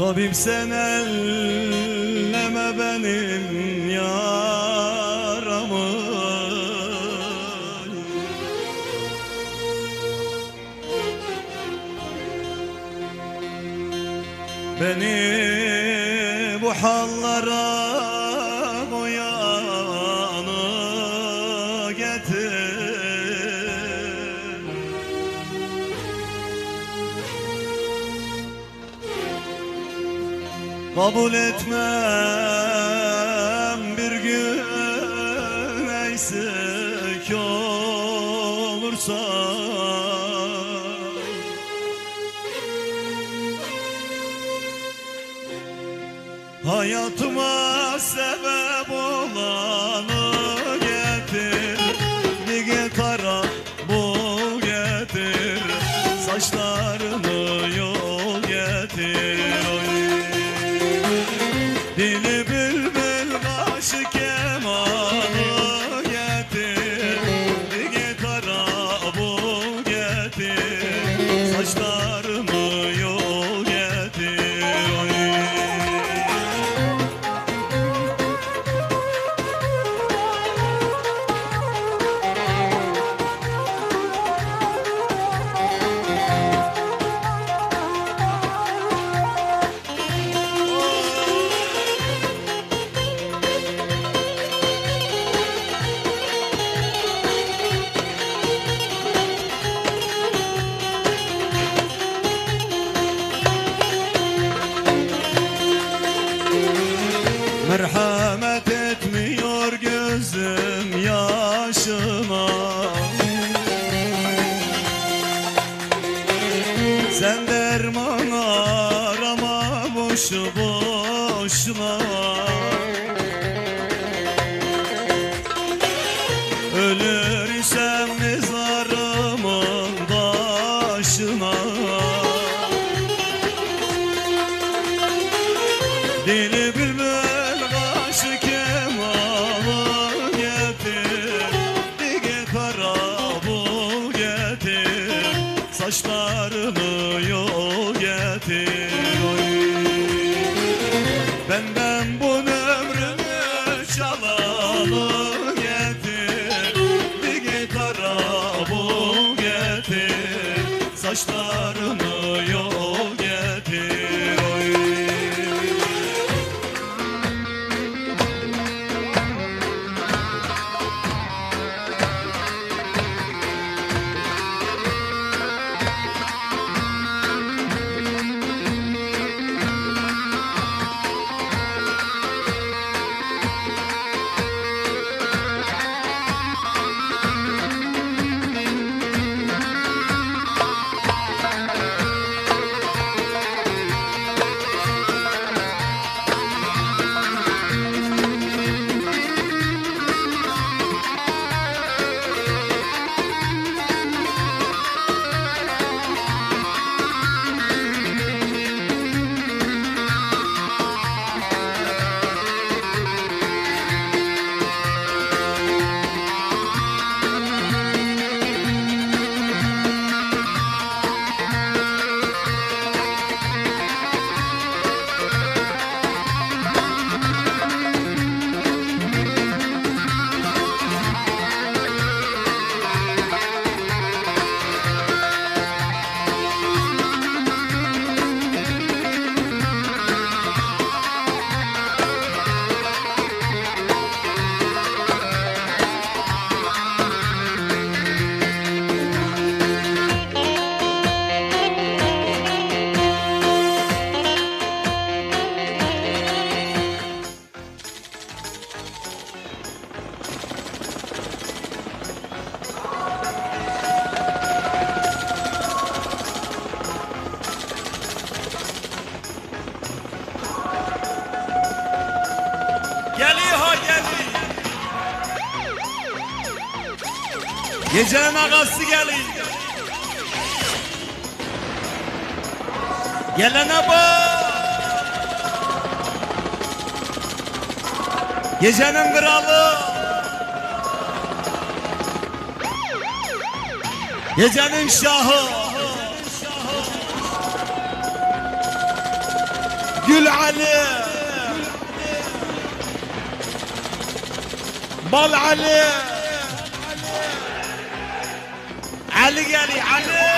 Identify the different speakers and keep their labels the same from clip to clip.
Speaker 1: Tabip sen elleme benim yaramı. Benim Kabul etmem bir gün eksik olursa. Hayatıma taşlar. Gecenin ağası gelin. Gelene bak. Gecenin kralı. Gecenin şahı. Gül Ali. Bal Ali. علق يعني علق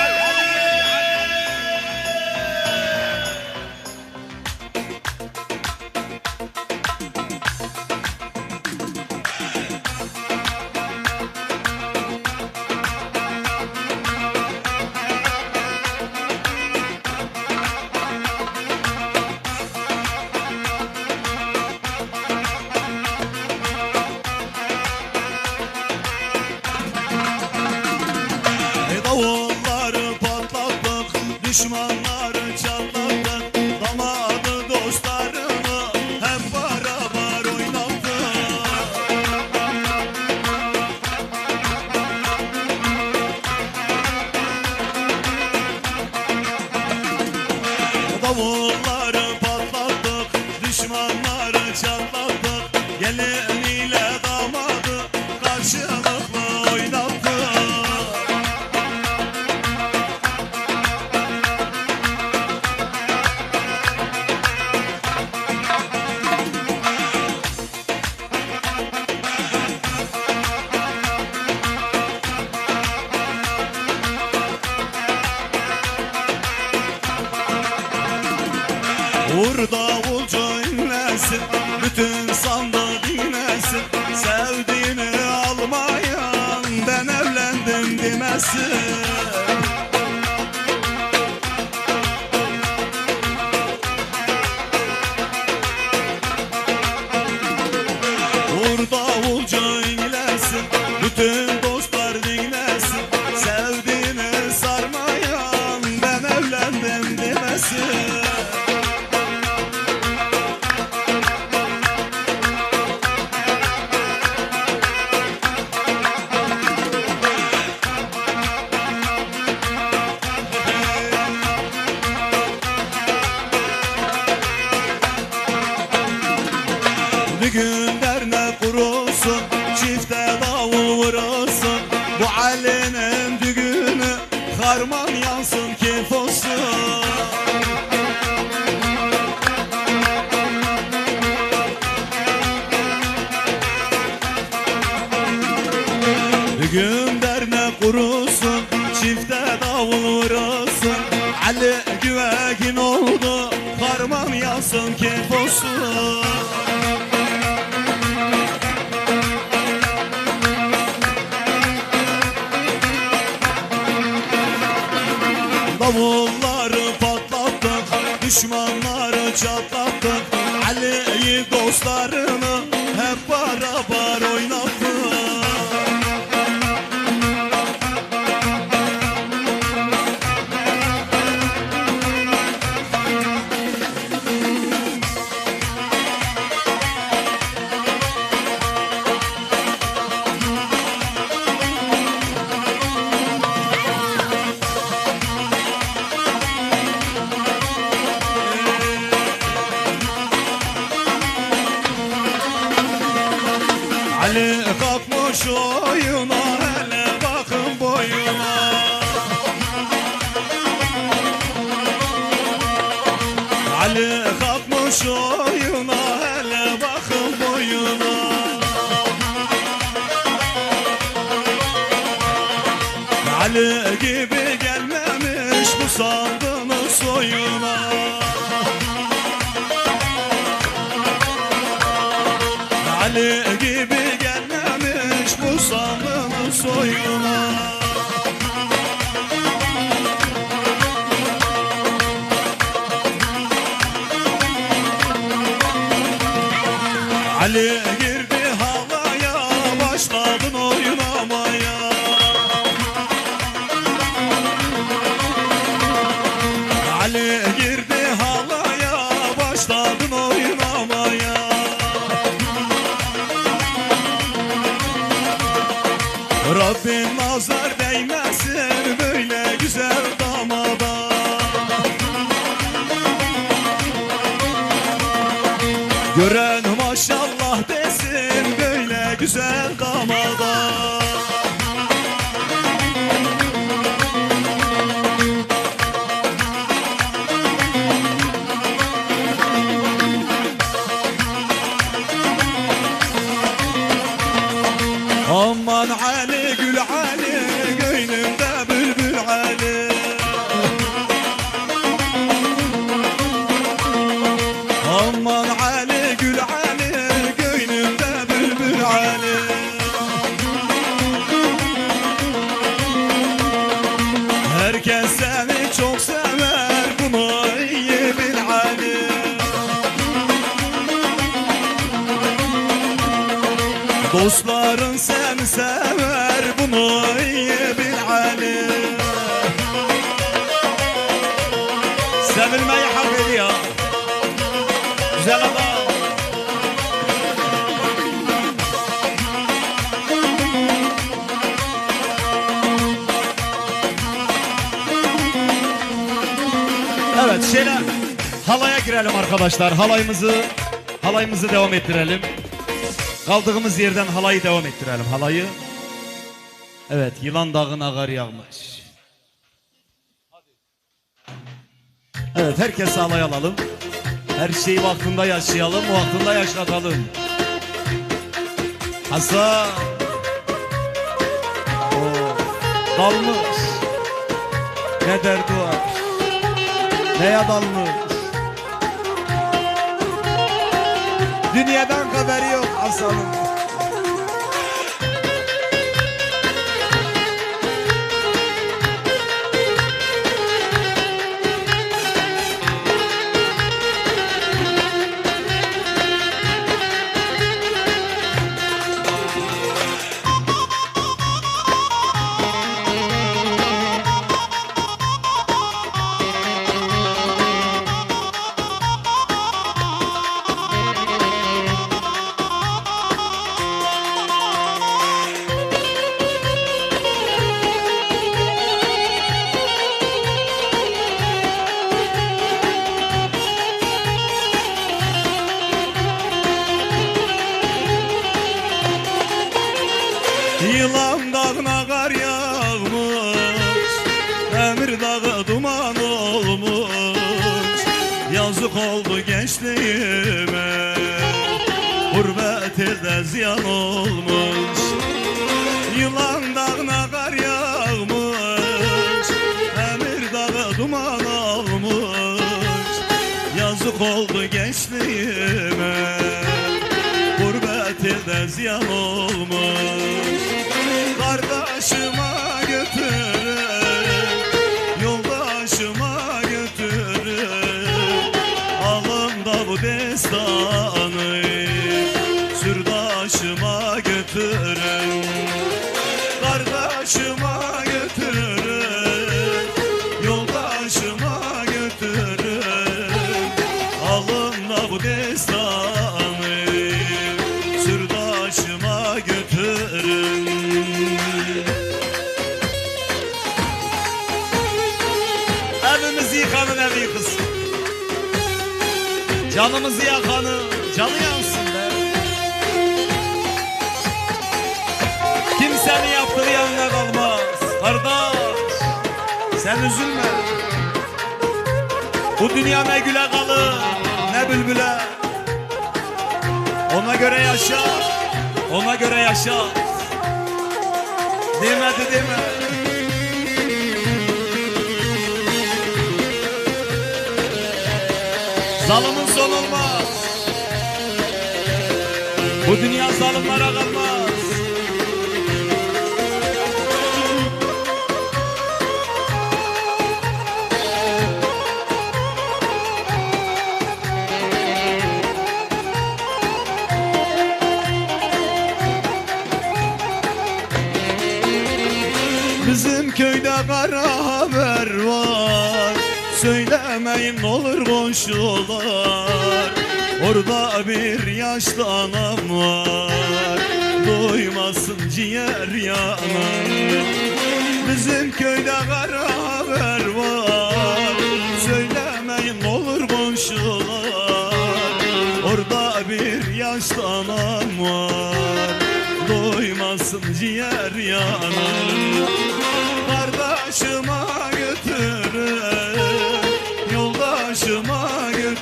Speaker 1: bir gün derne kurusun Çifte davul vurulsun. Bu Ali'nin düğünü Harman yansın ki olsun Deli gibi gelmemiş bu sandığımın soyuna. Deli gibi gelmemiş bu sandığımın soyuna. Dostların seni sever Bunu iyi bil Ali Sevilmeyi hak ediyor Güzel adam Evet şöyle halaya girelim arkadaşlar. Halayımızı halayımızı devam ettirelim. Kaldığımız yerden halayı devam ettirelim. Halayı. Evet, yılan dağına kar yağmış. Evet, herkes halay alalım. Her şeyi vaktinde yaşayalım, vaktinde yaşatalım. Hasan. Oo, dalmış. Ne derdi var? Neye dalmış? Dünyadan haberi yok Hasan'ın. Yazık oldu gençliğime. Gurbet elde ziyan olmuş. Yılan dağına kar yağmış. Emir dağı duman olmuş Yazık oldu gençliğime. Gurbet elde ziyan olmuş Alın da bu destanı Canımızı yakanı Canı yansın be. Kimsenin yaptığı yanına kalmaz Kardeş. Sen üzülme. Bu dünya ne güle kalır Ne bülbüle. Ona göre yaşa Ona göre yaşa. Demedi deme Zalimin son olmaz Bu dünya zalimlere kalmaz. Bizim köyde kara Söylemeyin ne olur komşular Orada bir yaşlı anam var. Duymasın ciğer yanar Bizim köyde kara haber var. Söylemeyin ne olur komşular Orada bir yaşlı anam var. Duymasın ciğer yanar Kardeşime götürün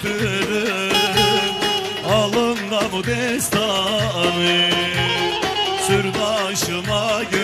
Speaker 1: götürün Alın da bu destanı. Sürdaşıma
Speaker 2: götürün